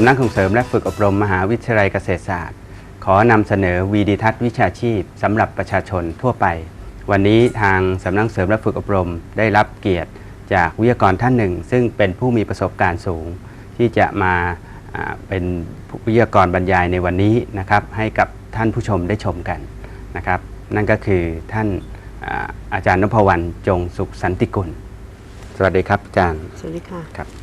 ำนักส่งเสริมและฝึกอบรมมหาวิทยาลัยเกษตรศาสตร์ ขอนำเสนอวีดิทัศน์วิชาชีพสำหรับประชาชนทั่วไป วันนี้ทางสำนักเสริมและฝึกอบรมได้รับเกียรติจากวิทยากรท่านหนึ่ง ซึ่งเป็นผู้มีประสบการณ์สูง ที่จะมาอ่าเป็นวิทยากรบรรยายในวันนี้นะครับ ให้กับท่านผู้ชมได้ชมกันนะครับ นั่นก็คือท่านอ่าอาจารย์นพวรรณจงสุขสันติกุล สวัสดีครับอาจารย์ สวัสดีค่ะครับ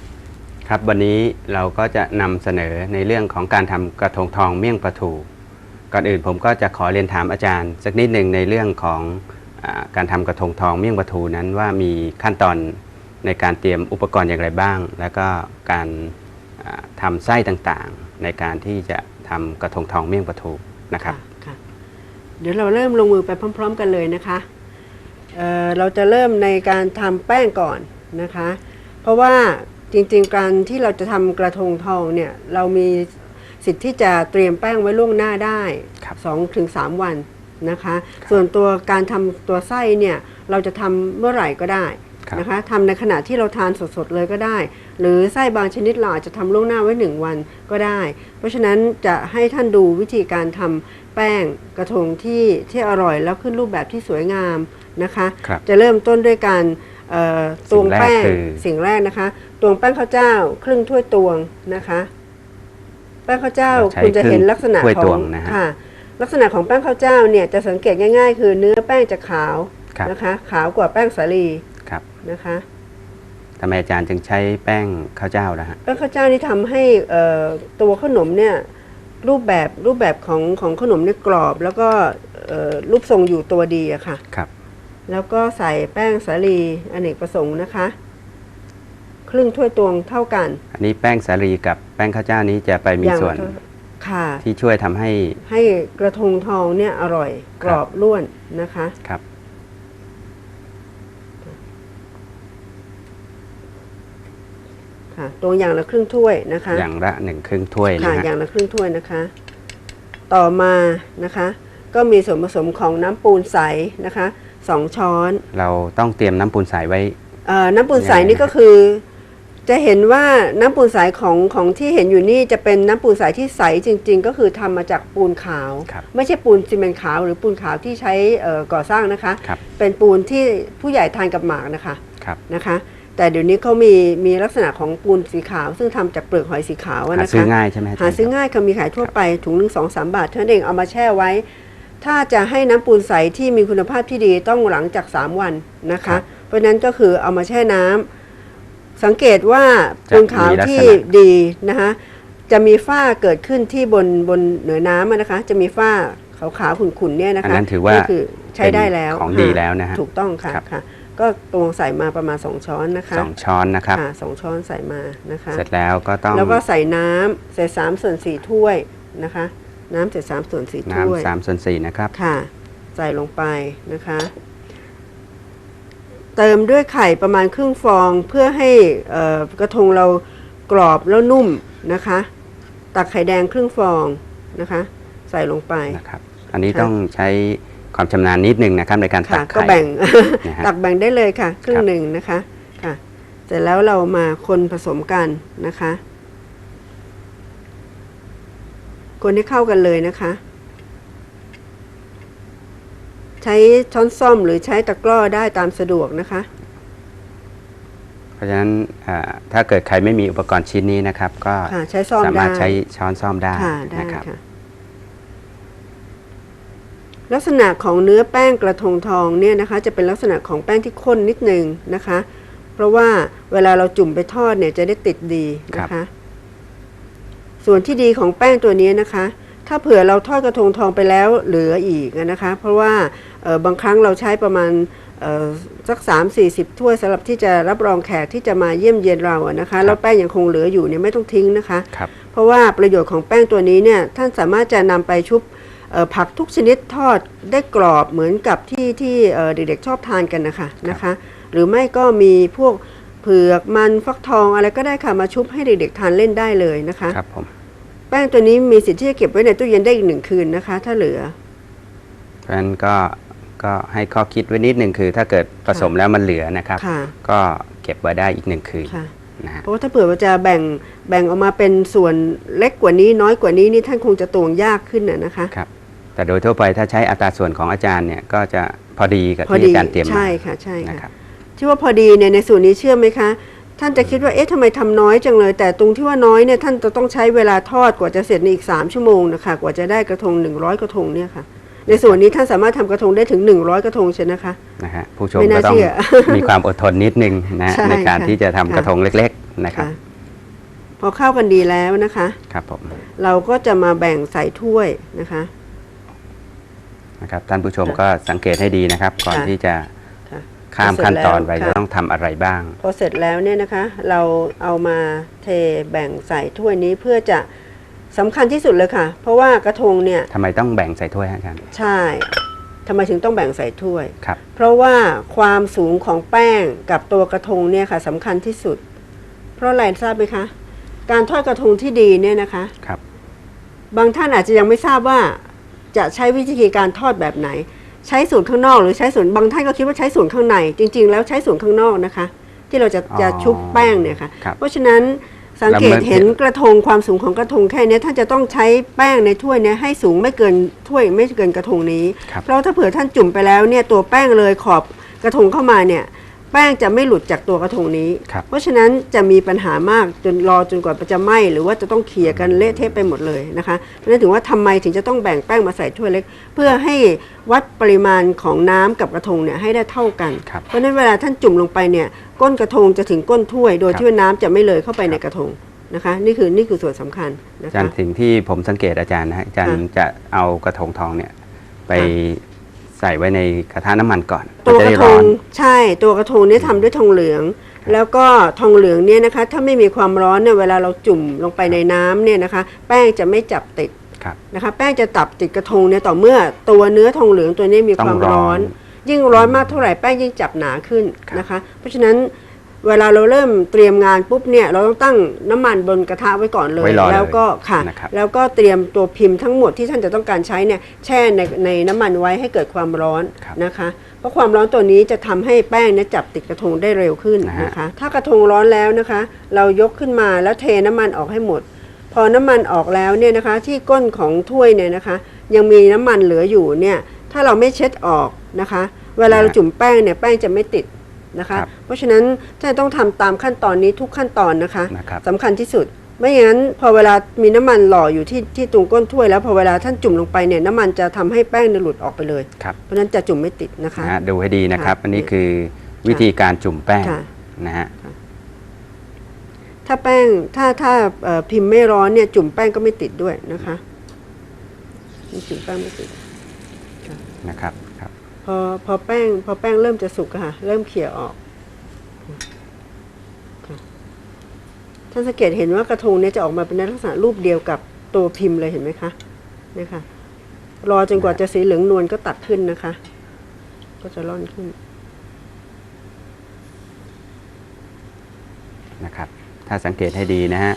ครับวันนี้เราก็จะนำเสนอในเรื่องของการทำกระทงทองเมี่ยงปลาทูก่อนอื่นผมก็จะขอเรียนถามอาจารย์ สักนิดหนึ่งในเรื่องของอการทำกระทงทองเมี่ยงปลาทูนั้นว่ามีขั้นตอนในการเตรียมอุปกรณ์อย่างไรบ้าง แล้วก็การอ่าทำไส้ต่างๆ ในการที่จะทำกระทงทองเมี่ยงปลาทูนะครับค่ะเดี๋ยวเราเริ่มลงมือไปพร้อม ๆ กันเลยนะคะเเราจะเริ่มในการทำแป้งก่อนนะคะ เพราะว่า จริงๆ การที่เราจะทำกระทงทองเนี่ยเรามีสิทธิ์ที่จะเตรียมแป้งไว้ล่วงหน้าได้ครับ2-3ถึง3วันนะคะ ส่วนตัวการทำตัวไส้เนี่ยเราจะทำเมื่อไหร่ก็ได้ครับ นะคะทำในขณะที่เราทานสดๆเลยก็ได้ หรือไส้บางชนิดเราอาจจะทำล่วงหน้าไว้1วันก็ได้ เพราะฉะนั้นจะให้ท่านดูวิธีการทำแป้งกระทงที่ที่อร่อยแล้วขึ้นรูปแบบที่สวยงามนะคะ ครับ จะเริ่มต้นด้วยการเอ่อ ตวงแป้งสิ่งแรกคือสิ่งแรกนะคะ ตวงแป้งข้าวเจ้า ครึ่งถ้วยตวงนะคะ แป้งข้าวเจ้าเราใช้คุณจะเห็นครึ่งลักษณะถ้วยขตอวงงนะฮะค่ะ ลักษณะของแป้งข้าวเจ้าเนี่ยจะสังเกตง่าย ๆ คือเนื้อแป้งจะขาวครับนะคะ ขาวกว่าแป้งสาลีครับนะคะทำไมอาจารย์จึงใช้แป้งข้าวเจ้าล่ะฮะแป้งข้าวเจ้านี่ทำให้เอ่อตัวขนมเนี่ยรูปแบบรูปแบบของของขนมเนี่ยกรอบ แล้วก็เอ่อรูปทรงอยู่ตัวดีอะค่ะครับ แล้วก็ใส่แป้งสาลีอเนกประสงค์นะคะ ครึ่งถ้วยตวงเท่ากัน อันนี้แป้งสาลีกับแป้งข้าวเจ้านี้จะไปมีอย่างส่วนละค่ะที่ช่วยทำให้ ให้กระทงทองเนี่ยอร่อยกรอบล้วนนะคะครับ ค่ะตวงอย่างละครึ่งถ้วยนะคะ อย่างละหนึ่งครึ่งถ้วยนะค่ะฮะอย่างละครึ่งถ้วยนะคะ ต่อมานะคะ ก็มีส่วนผสมของน้ำปูนใสนะคะ สองช้อน เราต้องเตรียมน้ำปูนใสไว้ เอ่อน้ำปูนใสยังไงนี่นะก็คือ จะเห็นว่าน้ำปูนใสของของที่เห็นอยู่นี่จะเป็นน้ำปูนใสที่ใสจริง ๆ ก็คือทำมาจากปูนขาว ครับไม่ใช่ปูนซีเมนต์ขาว หรือปูนขาวที่ใช้เอ่อก่อสร้างนะคะ ครับ เป็นปูนที่ผู้ใหญ่ทานกับหมากนะคะ ครับนะคะ แต่เดี๋ยวนี้เขามีมีลักษณะของปูนสีขาว ซึ่งทำจากเปลือกหอยสีขาวอะหานะคะ ซื้อง่ายใช่ไหมอาจารย์หาซื้อง่ายค่ะมีขายทั่วไปถุงหนึ่งสองสามบาทเท่านั้นเองเอามาแช่ไว้ ถ้าจะให้น้ำปูนใสที่มีคุณภาพที่ดีต้องหลังจาก 3 วันนะคะ เพราะฉะนั้นก็คือเอามาแช่น้ำสังเกตว่าปูนขาวที่ดีนะคะจะมีฝ้าเกิดขึ้นที่บนบนเหนือน้ำอะนะคะ จะมีฝ้าขาวๆขุ่นๆเนี่ยนะคะอันนั้นถือว่านี่คือใช้ได้แล้วเป็นของดีแล้วนะฮะถูกต้องค่ะครับค่ะ ก็ตวงใส่มาประมาณ 2 ช้อนนะคะสองช้อนนะครับค่ะสองช้อนใส่มานะคะ เสร็จแล้วก็ต้องแล้วก็ใส่น้ำใส่สามส่วนสี่ถ้วยนะคะ น้ำใส่สามส่วนสี่ถ้วยน้ำสามส่วนสี่นะครับ ค่ะ ใส่ลงไปนะคะ เติมด้วยไข่ประมาณครึ่งฟองเพื่อให้เอ่อกระทงเรากรอบแล้วนุ่มนะคะ ตักไข่แดงครึ่งฟองนะคะ ใส่ลงไป นะครับ อันนี้ค่ะ ต้องใช้ความชำนาญนิดนึงนะครับในการตัค่ะ กก็ไข่ แบ่ง นะฮะ ตักแบ่งได้เลยค่ะ ครึ่คงรับหนึ่งนะคะค่ะ เสร็จแล้วเรามาคนผสมกันนะคะ คนให้เข้ากันเลยนะคะ ใช้ช้อนส้อมหรือใช้ตะกร้อได้ตามสะดวกนะคะ เพราะฉะนั้นอ่าถ้าเกิดใครไม่มีอุปกรณ์ชิ้นนี้นะครับ ก็ค่ะใช้ซ่อมสาได้มารถใช้ช้อนซ่อมได้ค่ะได้นะครับ ค่ะ ลักษณะของเนื้อแป้งกระทงทองเนี่ยนะคะ จะเป็นลักษณะของแป้งที่ข้นนิดนึงนะคะ เพราะว่าเวลาเราจุ่มไปทอดเนี่ยจะได้ติดดีนะคะ ส่วนที่ดีของแป้งตัวนี้นะคะ ถ้าเผื่อเราทอดกระทงทองไปแล้วเหลืออีกนะคะ เพราะว่าเอ่อบางครั้งเราใช้ประมาณเอ่อสัก 3 4 0 ถ้วยสำหรับที่จะรับรองแขกที่จะมาเยี่ยมเยียนเราอะนะคะ แล้วแป้งยังคงเหลืออยู่เนี่ยไม่ต้องทิ้งนะคะครับเพราะว่าประโยชน์ของแป้งตัวนี้เนี่ยท่านสามารถจะนำไปชุบเอ่อผักทุกชนิดทอดได้กรอบเหมือนกับที่ที่เอ่อเด็กๆชอบทานกันนะคะนะคะ หรือไม่ก็มีพวก เผือกมันฟักทองอะไรก็ได้ค่ะมาชุบให้เด็กๆทานเล่นได้เลยนะคะครับผมแป้งตัวนี้มีสิทธิ์ที่จะเก็บไว้ในตู้เย็นได้อีกหนึ่งคืนนะคะ ถ้าเหลือ เพราะฉะนั้นก็ก็ให้ข้อคิดไว้นิดหนึ่งคือ ถ้าเกิดผสมแล้วมันเหลือนะครับ ค่ะ ก็เก็บไว้ได้อีกหนึ่งคืนค่ะ นะฮะ เพราะว่าถ้าเผื่อว่าจะแบ่งแบ่งออกมาเป็นส่วนเล็กกว่านี้น้อยกว่านี้นี่ท่านคงจะตวงยากขึ้นน่ะนะคะ ครับแต่โดยทั่วไปถ้าใช้อัตราส่วนของอาจารย์เนี่ยก็จะพอดีกับพอที่ดีอาจารย์เตรียมมาใช่ค่ะใช่นะคค่ะ รับ ที่ว่าพอดีเนี่ยในส่วนนี้เชื่อไหมคะ ท่านจะคิดว่าเอ๊ะทำไมทำน้อยจังเลย แต่ตรงที่ว่าน้อยเนี่ยท่านจะต้องใช้เวลาทอดกว่าจะเสร็จในอีก 3 ชั่วโมงนะคะกว่าจะได้กระทง 100 กระทงเนี่ยค่ะ ในส่วนนี้ท่านสามารถทำกระทงได้ถึง 100 กระทงใช่นะคะนะฮะผู้ชมไม่น่าก็ต้องเชื่อมีความอดทนนิดนึงนะใช่ในการค่ะที่จะทำค่ะกระทงเล็ก ๆนะครับค่ะพอเข้ากันดีแล้วนะคะครับผมเราก็จะมาแบ่งใส่ถ้วยนะคะนะครับท่านผู้ชมก็สังเกตให้ดีนะครับ ก่อนค่ะที่จะค่ะ ข้ามขั้นตอนไปเสร็จแล้วจะต้องทำอะไรบ้าง พอเสร็จแล้วเนี่ยนะคะ เราเอามาเทแบ่งใส่ถ้วยนี้เพื่อจะสำคัญที่สุดเลยค่ะ เพราะว่ากระทงเนี่ยทำไมต้องแบ่งใส่ถ้วยฮะอาจารย์ใช่ทำไมถึงต้องแบ่งใส่ถ้วยครับเพราะว่าความสูงของแป้งกับตัวกระทงเนี่ยค่ะสำคัญที่สุด เพราะอะไรทราบไหมคะ การทอดกระทงที่ดีเนี่ยนะคะครับ บางท่านอาจจะยังไม่ทราบว่าจะใช้วิธีการทอดแบบไหน ใช้ส่วนข้างนอกหรือใช้ส่วนบางท่านก็คิดว่าใช้ส่วนข้างในจริง ๆ แล้วใช้ส่วนข้างนอกนะคะ ที่เราจะอ๋อจะชุบแป้งเนี่ยค่ะ ครับเพราะฉะนั้นสังเกตเห็นกระทงความสูงของกระทงแค่เนี้ยท่านจะต้องใช้แป้งในถ้วยเนี้ยให้สูงไม่เกินถ้วยไม่เกินกระทงนี้ ครับ เพราะถ้าเผื่อท่านจุ่มไปแล้วเนี่ยตัวแป้งเลยขอบกระทงเข้ามาเนี่ย แป้งจะไม่หลุดจากตัวกระทงนี้ ครับ เพราะฉะนั้นจะมีปัญหามากจนรอจนกว่าจะไหม้หรือว่าจะต้องเคลียร์กันเละเทะไปหมดเลยนะคะเพราะฉะนั้นถึงว่าทำไมถึงจะต้องแบ่งแป้งมาใส่ถ้วยเล็ก เพื่อให้วัดปริมาณของน้ำกับกระทงเนี่ยให้ได้เท่ากัน ครับ เพราะฉะนั้นเวลาท่านจุ่มลงไปเนี่ยก้นกระทงจะถึงก้นถ้วย โดยครับที่ว่าน้ำจะไม่เลยเข้าไปในกระทงนะคะ นี่คือนี่คือส่วนสำคัญนะอาจารคะย์สิ่งที่ผมสังเกตอาจารย์นะฮะอาจารย์ค่ะจะเอากระทงทองเนี่ยไปค่ใส่ไว้ในกระทะน้ำมันก่อนตัวมันกจระได้ทร้องนใช่ตัวกระทงเนี่ยทำด้วยทองเหลือง แล้วก็ทองเหลืองเนี่ยนะคะ ถ้าไม่มีความร้อนเนี่ยเวลาเราจุ่มลงไปในน้ำเนี่ยนะคะ แป้งจะไม่จับติดครับนะคะ แป้งจะตับติดกระทงเนี่ยต่อเมื่อตัวเนื้อทองเหลืองตัวนี้มีความต้องร้ร้ออนนยิ่งร้อนมากเท่าไหร่แป้งยิ่งจับหนาขึ้นนะคะ เพราะฉะนั้น เวลาเราเริ่มเตรียมงานปุ๊บเนี่ยเราต้องตั้งน้ำมันบนกระทะไว้ก่อนเลย ไว้รอเลยแล้วก็ค่ะ นะครับ แล้วก็เตรียมตัวพิมพ์ทั้งหมดที่ท่านจะต้องการใช้เนี่ยแช่ในในน้ำมันไว้ให้เกิดความร้อนครับนะคะ เพราะความร้อนตัวนี้จะทำให้แป้งเนี่ยจับติดกระทงได้เร็วขึ้นนะฮะนะคะ ถ้ากระทงร้อนแล้วนะคะ เรายกขึ้นมาแล้วเทน้ำมันออกให้หมด พอน้ำมันออกแล้วเนี่ยนะคะ ที่ก้นของถ้วยเนี่ยนะคะ ยังมีน้ำมันเหลืออยู่เนี่ยถ้าเราไม่เช็ดออกนะคะ เวลาเราจุ่มแป้งเนี่ยแป้งจะไม่ติด นะคะ ครับเพราะฉะนั้นท่านต้องทำตามขั้นตอนนี้ทุกขั้นตอนนะคะนะครับ สำคัญที่สุด ไม่อย่างนั้นพอเวลามีน้ำมันหล่ออยู่ที่ที่ตรงก้นถ้วยแล้วพอเวลาท่านจุ่มลงไปเนี่ยน้ำมันจะทำให้แป้งเนี่ยหลุดออกไปเลย ครับเพราะฉะนั้นจะจุ่มไม่ติดนะคะ นะฮะดูให้ดีนะครับ ค่ะอันนี้คือวิธีการจุ่มแป้งค่ะ นะฮะถ้าแป้งถ้าถ้าเอ่อพิมพ์ไม่ร้อนเนี่ยจุ่มแป้งก็ไม่ติดด้วยนะคะนี่จุ่มแป้งไม่ติด นะครับครับ พอพอแป้ง พอแป้งเริ่มจะสุกค่ะ เริ่มเขี่ยออกท่านสังเกตเห็นว่ากระทงเนี้จะออกมาเป็นลักษณะรูปเดียวกับตัวพิมพ์เลยเห็นไหมคะนี่ค่ะ รอจนกว่าจะสีเหลืองนวลก็ตัดขึ้นนะคะ ก็จะร่อนขึ้นนะครับ ถ้าสังเกตให้ดีนะฮะ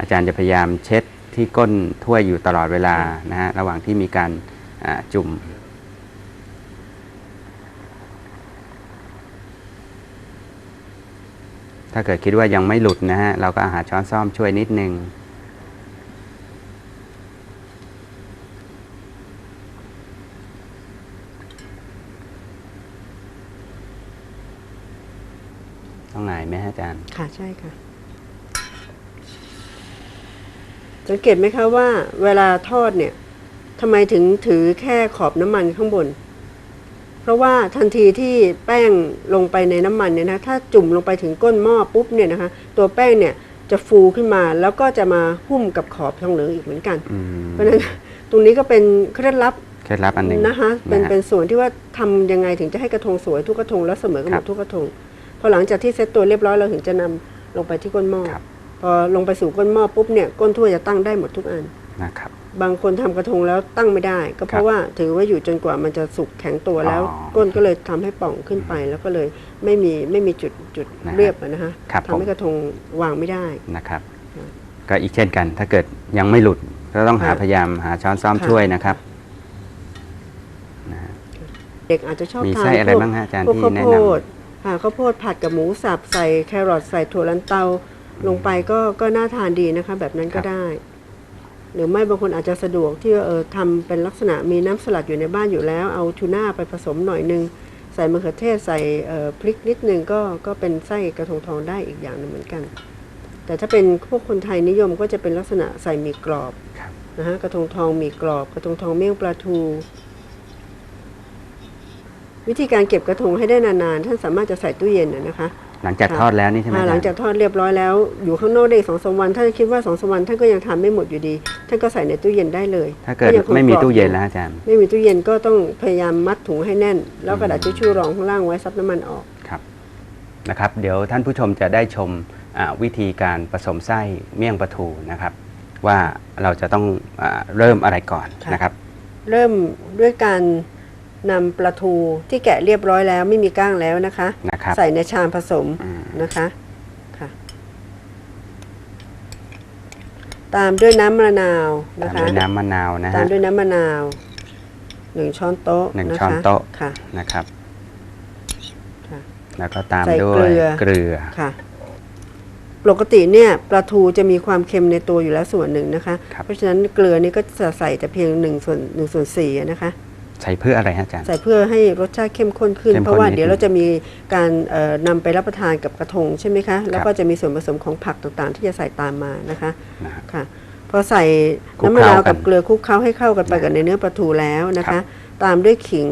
อาจารย์จะพยายามเช็ดที่ก้นถ้วยอยู่ตลอดเวลานะฮะระหว่างที่มีการจุ่ม ถ้าเกิดคิดว่ายังไม่หลุดนะฮะ เราก็อาหารช้อนซ่อมช่วยนิดนึง ต้องไหนไหมฮะอาจารย์ ค่ะใช่ค่ะ สังเกตไหมคะว่า เวลาทอดเนี่ยทำไมถึงถือแค่ขอบน้ำมันข้างบน เพราะว่าทันทีที่แป้งลงไปในน้ำมันเนี่ยนะถ้าจุ่มลงไปถึงก้นหม้อปุ๊บเนี่ยนะคะตัวแป้งเนี่ยจะฟูขึ้นมาแล้วก็จะมาหุ้มกับขอบทองเหลืองอีกเหมือนกันอืมเพราะฉะนั้นตรงนี้ก็เป็นเคล็ดลับเคล็ดลับอันหนึ่งนะคะเป็นฮเป็นส่วนที่ว่าทำยังไงถึงจะให้กระทงสวยทุกกระทงแล้วเสมอกันหคมรับดทุกกระทงพอหลังจากที่เซตตัวเรียบร้อยเราถึงจะนำลงไปที่ก้นหม้อครับพอลงไปสู่ก้นหม้อปุ๊บเนี่ยก้นถ้วยจะตั้งได้หมดทุกอันนะครับ บางคนทำกระทงแล้วตั้งไม่ได้ ก็เพครัราะบว่าถือว่าอยู่จนกว่ามันจะสุกแข็งตัวแล้วอ๋อก้นก็เลยทำให้ป่องขึ้นไป แล้วก็เลยไม่มีไม่มีจุดจุดนะฮะเรียบอะนะคะครับทำให้ผมกระทงวางไม่ได้นะครับค่ะก็อีกเช่นกัน ถ้าเกิดยังไม่หลุดก็ต้องหาค่ะพยายามหาช้อนซ่อมค่ะช่วยนะครับนะฮะเด็กอาจจะชอบมีทานไส้อะไรพวกบ้างฮะอาจารย์พวกที่ข้าวแนะโพนดค่ะข้าวโพดผัดกับหมูสับใส่แครอทใส่ถั่วลันเตาลงไปก็ก็น่าทานดีนะคะ แบบนั้นก็ได้ หรือไม่บางคนอาจจะสะดวกที่ว่าเออทำเป็นลักษณะมีน้ำสลัดอยู่ในบ้านอยู่แล้ว เอาทูน่าไปผสมหน่อยนึง ใส่มะเขือเทศใส่เอ่อพริกนิดนึงก็ก็เป็นไส้กระทงทองได้อีกอย่างหนึงเหมือนกัน แต่ถ้าเป็นพวกคนไทยนิยมก็จะเป็นลักษณะใส่หมี่กรอบครับนะฮะกระทงทองหมี่กรอบ กระทงทองเมี่ยงปลาทู วิธีการเก็บกระทงให้ได้นานๆท่านสามารถจะใส่ตู้เย็นนะนะคะ หลังจากค่ะทอดแล้วนี่ใช่ไหมอ่าอาหลังจาจากรย์ทอดเรียบร้อยแล้วอยู่ข้างนอกได้อีกสองสามวันถ้าคิดว่าสองสามวันท่านก็ยังทานไม่หมดอยู่ดี ท่านก็ใส่ในตู้เย็นได้เลย ถ้าเกิดยังคงไม่มีกรอบตู้เย็นอแล้วอาจารย์ ไม่มีตู้เย็นก็ต้องพยายามมัดถุงให้แน่น แล้วกระดาษทิชชู่รองข้างล่างไว้ซับน้ำมันออกครับนะครับ เดี๋ยวท่านผู้ชมจะได้ชมอ่าวิธีการผสมไส้เมี่ยงปลาทูนะครับ ว่าเราจะต้องอาเริ่มอะไรก่อนค่ะนะครับ เริ่มด้วยการ นำปลาทูที่แกะเรียบร้อยแล้วไม่มีก้างแล้วนะคะ นะครับ ใส่ในชามผสมอืม นะคะค่ะ ตามด้วยน้ำมะนาวตานะมคะ ด้วยน้ำมะนาวนะตาฮะ มด้วยน้ำมะนาวหนึ่งช้อนโต๊ะหนึ่งะคะช้อนโต๊ะ ค่ะ นะครับ ค่ะแล้วก็ตามใส่ด้วเกยลือเกลือ ค่ะ ปกติเนี่ยปลาทูจะมีความเค็มในตัวอยู่แล้วส่วนหนึ่งนะคะ ครับ เพราะฉะนั้นเกลือนี่ก็จะใส่แต่เพียงหนึ่งส่วนหนึ่งส่วนสี่อะนะคะ ใส่เพื่ออะไรฮะอาจารย์ ใส่เพื่อให้รสชาติเข้มข้นขึ้น เข้มข้นเพราะว่านิดเดี๋ยวนึงเราจะมีการเอ่อนำไปรับประทานกับกระทงใช่ไหมคะ แล้วก็จะมีส่วนผสมของผักต่างๆ ที่จะใส่ตามมานะคะนะครับค่ะพอใส่คลุกน้ำมะนาวเคล้ากันกับเกลือคลุกเคล้าให้เข้ากันไปกับในเนื้อปลาทูแล้วนะครัคะ บตามด้วยขิง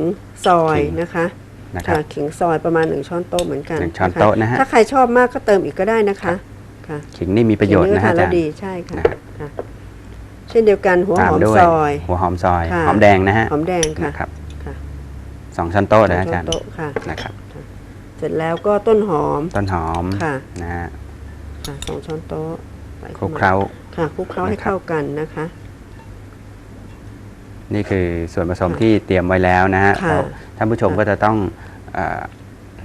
ซอยขิง นะคะนะครับ ค่ะขิงซอยประมาณหนึ่งช้อนโต๊ะเหมือนกันหนึ่งช้อนโต๊ะนะฮะ ถ้าใครชอบมากก็เติมอีกก็ได้นะคะค่ะขิงนี่มีประโยชน์นะทาฮะนอาแล้จาวรย์ดีใช่ค่ะนะครับ ค่ะ เช่นเดียวกันหัวตาหมอมด้วยซอย หัวหอมซอยค่ะ หอมแดงนะฮะหอมแดงค่ะ นะครับค่ะ สองช้อนโต๊ะสอนะงอาช้อจารนย์โต๊ะค่ะ นะครับ เสร็จแล้วก็ต้นหอม ต้นหอมค่ะ นะฮะค่ะสองช้อนโต๊ะใส่คลุกมเคล้า ค่ะคลุกเคล้าให้นะครับ เข้ากันนะคะ นี่คือส่วนผสมค่ะที่เตรียมไว้แล้วนะฮะค่ะเราท่านผู้ชมค่ะ ก็จะต้องเออ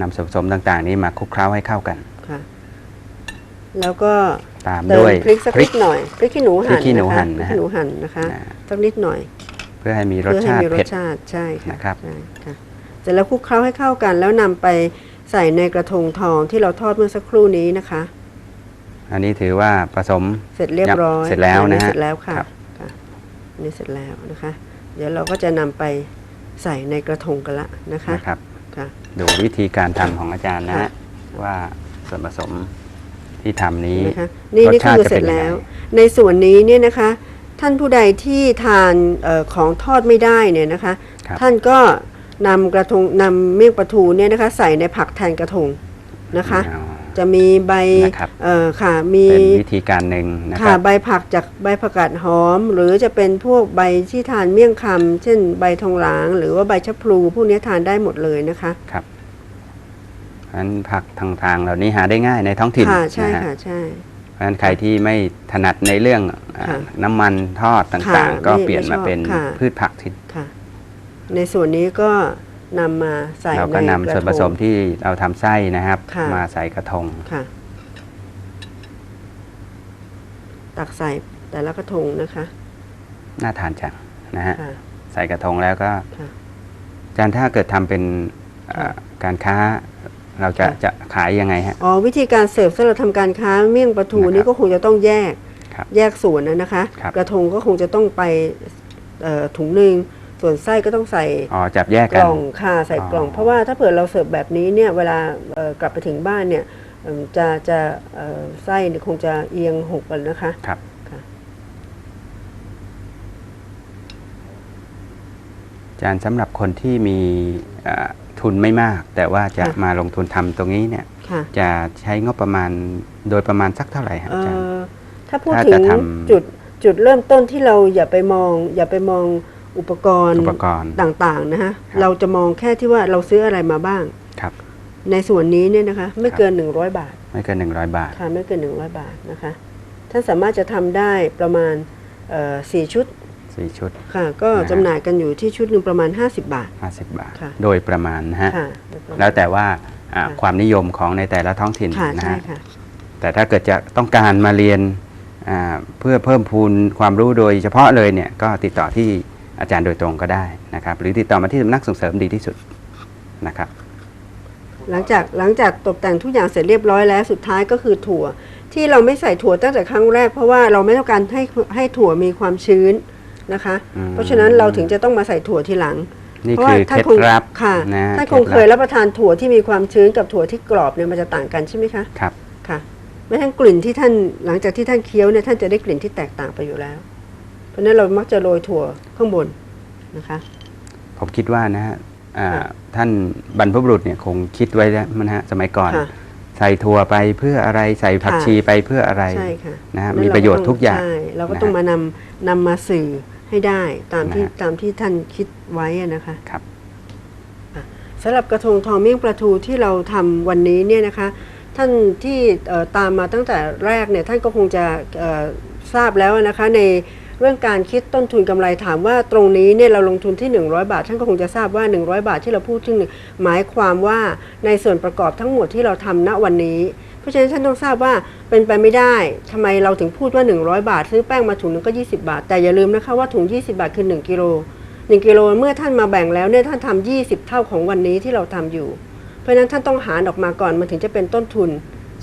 นำส่วนผสมต่างๆ นี้มาคลุกเคล้าให้เข้ากันค่ะ แล้วก็ตามเติมด้วยพริกสักนิดหน่อยพริกขี้หนูหั่นพริกขี้หนูนะคะหั่นพรินะกฮะ ขี้หนูหั่นนะคะนะสักนิดหน่อยเพื่อให้มีรสเพื่อให้ชาติมีรเผ็สด ชาติใช่ค่ะนะครับ ใช่ค่ะเสร็จแล้วคลุกเคล้าให้เข้ากันแล้วนำไปใส่ในกระทงทองที่เราทอดเมื่อสักครู่นี้นะคะ อันนี้ถือว่าผสม เสร็จเรียบร้อยเสร็จแล้วนะฮะเสร็จแล้วค่ะครับ ค่ะอันนี่เสร็จแล้วนะคะ เดี๋ยวเราก็จะนำไปใส่ในกระทงกันละนะคะนะครับ ค่ะ ดูวิธีการทำของอาจารย์นะค่ะฮะว่าส่วนผสม ที่ทำนี้เห็นะคะนี่รสนี่ชาติคือจะเสร็เป็นจยังไงแล้ว ในส่วนนี้เนี่ยนะคะ ท่านผู้ใดที่ทานเออของทอดไม่ได้เนี่ยนะคะครับท่านก็นำกระทงนำเมี่ยงปลาทูเนี่ยนะคะ ใส่ในผักแทนกระทงนะคะอ๋อจะมีใบนะครับเอ่อค่ะมีเป็นวิธีการหนึ่งนะคค่ะรับใบผักจากใบผักกาดหอม หรือจะเป็นพวกใบที่ทานเมี่ยงคำเช่น ใบทองหลาง หรือว่าใบชะพลูพวกนี้ทานได้หมดเลยนะคะครับ เพราะฉะนั้นผักทางทางๆเหล่านี้หาได้ง่ายในท้องถิ่นค่ะใช่นะฮะค่ะใช่ เพราะฉะนั้นใครที่ไม่ถนัดในเรื่องอ่าค่ะน้ำมันทอดต่างค่ะๆ ก็ไม่เปลี่ยนมาไม่ชอบเป็นค่ะ พืชผักที่ค่ะ ในส่วนนี้ก็นำมาใส่เราก็ในนำกระส่วนผสมทง ที่เราทำไส้นะครับ ค่ะ มาใส่กระทง ค่ะ ตักใส่แต่ละกระทงนะคะน่าทานจังนะฮะ ค่ะ ใส่กระทงแล้วก็ค่ะอาจารย์ถ้าเกิดทำเป็นเอ่อการค้า เราจะค่ะจะขายยังไงฮะ อ๋อวิธีการเสิร์ฟสำหรับทำการค้าเมี่ยงปลาทูนะครับนี่ก็คงจะต้องแยกครับแยกส่วนนะนะคะ ครับ กระทงก็คงจะต้องไปเอ่อถุงหนึ่งส่วนไส้ก็ต้องใส่อ๋อจับแยกกกัน ล่องค่ะใส่กล่อง อ๋อ เพราะว่าถ้าเผื่อเราเสิร์ฟแบบนี้เนี่ยเวลาเอ่อกลับไปถึงบ้านเนี่ยเอิ่มจะจะเอ่อไส้เนี่ยคงจะเอียงหกกันนะคะ ครับค่ะอาจารย์สำหรับคนที่มีเอ่อ ทุนไม่มาก แต่ว่าจะมาลงทุนทำตรงนี้เนี่ยค่ะจะใช้งบประมาณโดยประมาณสักเท่าไหร่ฮะเอ่อาจารย์อถ้าพูดถ้าถึจะงทำจุดจุดเริ่มต้นที่เราอย่าไปมอง อย่าไปมองอุปกรณ์อุปกรณ์ต่างๆนะฮะครับเราจะมองแค่ที่ว่าเราซื้ออะไรมาบ้างครับ ในส่วนนี้เนี่ยนะคะไม่ครับเกิน 100 บาท ไม่เกิน 100 บาทค่ะไม่เกิน 100 บาทนะคะท่านสามารถจะทำได้ประมาณเอ่อสี่ชุด 4ชุด ค่ะ ก็นะฮะ จำหน่ายกันอยู่ที่ชุดหนึ่งประมาณ 50 บาท 50 บาท ค่ะ โดยประมาณนะฮะ ค่ะ แล้วแต่ว่าอ่าค่ะ ความนิยมของในแต่ละท้องถิ่นค่ะนะใช่ฮะ ค่ะ แต่ถ้าเกิดจะต้องการมาเรียนอ่าเพื่อเพิ่มพูนความรู้โดยเฉพาะเลยเนี่ยก็ติดต่อที่อาจารย์โดยตรงก็ได้นะครับ หรือติดต่อมาที่สำนักส่งเสริมดีที่สุดนะครับ หลังจากหลังจากตกแต่งทุกอย่างเสร็จเรียบร้อยแล้วสุดท้ายก็คือถั่ว ที่เราไม่ใส่ถั่วตั้งแต่ครั้งแรกเพราะว่าเราไม่ต้องการให้ให้ถั่วมีความชื้น นะคะ อืม เพราะฉะนั้นเราถึงจะต้องมาใส่ถั่วทีหลัง นี่เพราะคืว่าอเคท่านล็ดคงลับค่ะนะท่านดคงเคยลับรับประทานถั่วที่มีความชื้นกับถั่วที่กรอบเนี่ยมันจะต่างกันใช่ไหมคะครับ ค่ะไม่ทั้งกลิ่นที่ท่านหลังจากที่ท่านเคี้ยวเนี่ยท่านจะได้กลิ่นที่แตกต่างไปอยู่แล้ว เพราะฉะนั้นเรามักจะโรยถั่วข้างบนนะคะ ผมคิดว่านะฮะอ่าค่ะท่านบรรพบุรุษเนี่ยคงคิดไว้แล้วมันฮะสมัยก่อน ค่ะใส่ถั่วไปเพื่ออะไรใส่ผักค่ะ ชีไปเพื่ออะไรใช่ค่ะนะฮะนั่นมีเาประโยชน์ทุกอย่างใช่เราก็นะฮะต้องมานำนำมาสื่อ ให้ได้ตามที่นะฮะ ตามที่ท่านคิดไว้อะนะคะ ครับ สำหรับกระทงทองเมี่ยงปลาทูที่เราทำวันนี้เนี่ยนะคะ ท่านที่เอ่อตามมาตั้งแต่แรกเนี่ยท่านก็คงจะเอ่อทราบแล้วนะคะ ในเรื่องการคิดต้นทุนกำไรถามว่าตรงนี้เนี่ยเราลงทุนที่ 100 บาท ท่านก็คงจะทราบว่า 100 บาทที่เราพูดถึงหมายความว่าในส่วนประกอบทั้งหมดที่เราทำณวันนี้ เพราะฉะนั้นท่านต้องทราบว่าเป็นไปไม่ได้ทำไมเราถึงพูดว่า 100 บาท ซื้อแป้งมาถุงนึงก็ 20 บาท แต่อย่าลืมนะคะว่าถุง 20 บาทคือ 1กิโล1กิโลเมื่อท่านมาแบ่งแล้วเนี่ยท่านทำ20 เท่าของวันนี้ที่เราทำอยู่ เพราะฉะนั้นท่านต้องหารออกมาก่อนมันถึงจะเป็นต้นทุน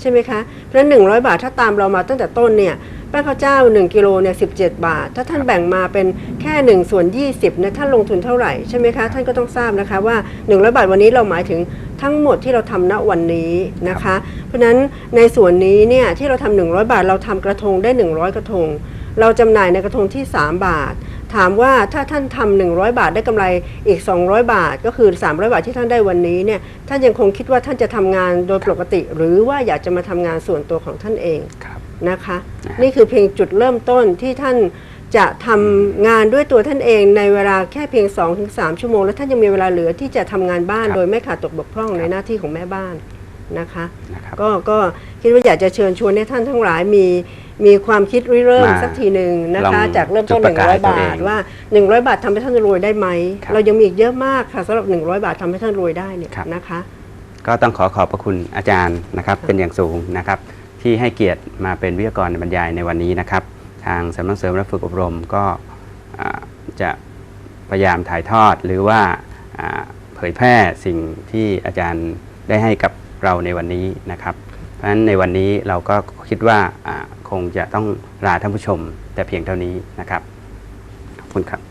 ใช่ไหมคะ เพราะฉะนั้น100 บาทถ้าตามเรามาตั้งแต่ต้นเนี่ยแป้งข้าวเจ้า 1กิโลเนี่ยสิบาท ถ้าท่านแบ่งมาเป็นแค่ 1 ส่วน 20เนี่ยท่านลงทุนเท่าไหร่ใช่ไหมคะท่านก็ต้องทราบนะคะว่า 100 บาทวันนี้เราหมายถึงทั้งหมดที่เราทำณวันนี้นะคะ เพราะฉะนั้นในส่วนนี้เนี่ยที่เราทำ100 บาทเราทำกระทงได้ 100 กระทง เราจำหน่ายในกระทงที่ 3 บาท ถามว่าถ้าท่านทำ100 บาทได้กำไรอีก 200 บาท ก็คือ 300 บาทที่ท่านได้วันนี้เนี่ยท่านยังคงคิดว่าท่านจะทำงานโดยปกติ หรือว่าอยากจะมาทำงานส่วนตัวของท่านเองครับนะคะนะฮะนี่คือเพียงจุดเริ่มต้นที่ท่านจะทำงานด้วยตัวท่านเองในเวลาแค่เพียง 2-3 ชั่วโมง แล้วท่านยังมีเวลาเหลือที่จะทำงานบ้านครับโดยไม่ขาดตกบกพร่องครับในหน้าที่ของแม่บ้าน นะคะนะครับ ก็ก็คิดว่าอยากจะเชิญชวนให้ท่านทั้งหลายมีมีความคิดริเริ่มมาสักทีหนึ่งนะลองคะจากเริ่มต้น จุดประกาย100บาตัวเอทงว่า 100 บาททำให้ท่านรวยได้ไหม ครับ เรายังมีอีกเยอะมากค่ะสำหรับ 100 บาททำให้ท่านรวยได้เนี่ยครับนะคะ ก็ต้องขอขอบพระคุณอาจารย์นะครับเป็นอย่างสูงนะครับ ที่ให้เกียรติมาเป็นวิทยากรบรรยายในวันนี้นะครับ ทางสำนักเสริมและฝึกอบรมก็อ่าจะพยายามถ่ายทอดหรือว่าอ่าเผยแพร่สิ่งที่อาจารย์ได้ให้กับ เราในวันนี้นะครับ เพราะฉะนั้นในวันนี้เราก็คิดว่าคงจะต้องลาท่านผู้ชมแต่เพียงเท่านี้นะครับ ขอบคุณครับ